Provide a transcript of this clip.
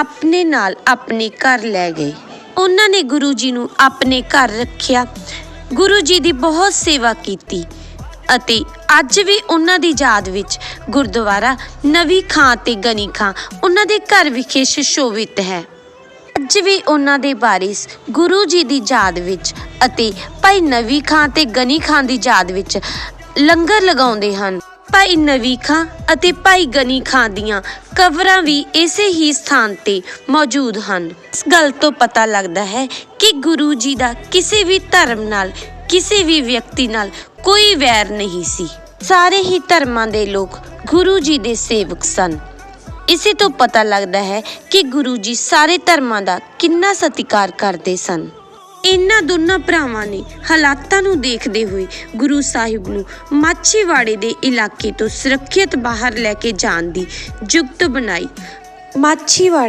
ਆਪਣੇ ਨਾਲ ਆਪਣੇ ਘਰ ਲੈ ਗਏ। ਉਹਨਾਂ ਨੇ ਗੁਰੂ ਜੀ ਨੂੰ ਆਪਣੇ ਘਰ ਰੱਖਿਆ। ਗੁਰੂ ਜੀ ਦੀ ਬਹੁਤ ਸੇਵਾ ਕੀਤੀ ਅਤੇ ਅੱਜ ਵੀ ਉਹਨਾਂ ਦੀ ਯਾਦ ਵਿੱਚ ਗੁਰਦੁਆਰਾ ਨਵੀਂ ਖਾਂ ਤੇ ਗਨੀ ਖਾਂ ਉਹਨਾਂ ਦੇ ਘਰ ਵਿਖੇ ਸੁਸ਼ੋਭਿਤ ਹੈ। ਅੱਜ ਵੀ ਉਹਨਾਂ ਦੇ ਵਾਰਿਸ ਗੁਰੂ ਜੀ ਦੀ ਯਾਦ ਵਿੱਚ ਅਤੇ ਭਾਈ ਨਵੀਂ ਖਾਂ ਤੇ ਗਨੀ ਖਾਂ ਦੀ ਯਾਦ ਵਿੱਚ ਲੰਗਰ ਲਗਾਉਂਦੇ ਹਨ। ਭਾਈ ਨਵੀ ਖਾਂ ਅਤੇ ਭਾਈ ਗਨੀ ਖਾਂ ਦੀਆਂ ਕਬਰਾਂ ਵੀ ਇਸੇ ਹੀ ਸਥਾਨ ਤੇ ਮੌਜੂਦ ਹਨ। ਇਸ ਗੱਲ ਤੋਂ ਪਤਾ ਲੱਗਦਾ ਹੈ ਕਿ ਗੁਰੂ ਜੀ ਦਾ ਕਿਸੇ ਵੀ ਧਰਮ ਨਾਲ, ਕਿਸੇ ਵੀ ਵਿਅਕਤੀ ਨਾਲ ਕੋਈ ਵੈਰ ਨਹੀਂ ਸੀ। ਸਾਰੇ ਹੀ ਧਰਮਾਂ ਦੇ ਲੋਕ ਗੁਰੂ ਜੀ ਦੇ ਸੇਵਕ ਸਨ। ਇਸੇ ਤੋਂ ਪਤਾ ਲੱਗਦਾ ਹੈ ਕਿ ਗੁਰੂ ਜੀ ਸਾਰੇ ਧਰਮਾਂ ਦਾ ਕਿੰਨਾ ਸਤਿਕਾਰ ਕਰਦੇ ਸਨ। ਇਹਨਾਂ ਦੋਨਾਂ ਭਰਾਵਾਂ ਨੇ ਹਾਲਾਤਾਂ ਨੂੰ ਦੇਖਦੇ ਹੋਏ ਗੁਰੂ ਸਾਹਿਬ ਨੂੰ ਮਾਛੀਵਾੜੇ ਦੇ ਇਲਾਕੇ ਤੋਂ ਸੁਰੱਖਿਅਤ ਬਾਹਰ ਲੈ ਕੇ ਜਾਣ ਦੀ ਜੁਗਤ ਬਣਾਈ। ਮਾਛੀਵਾੜਾ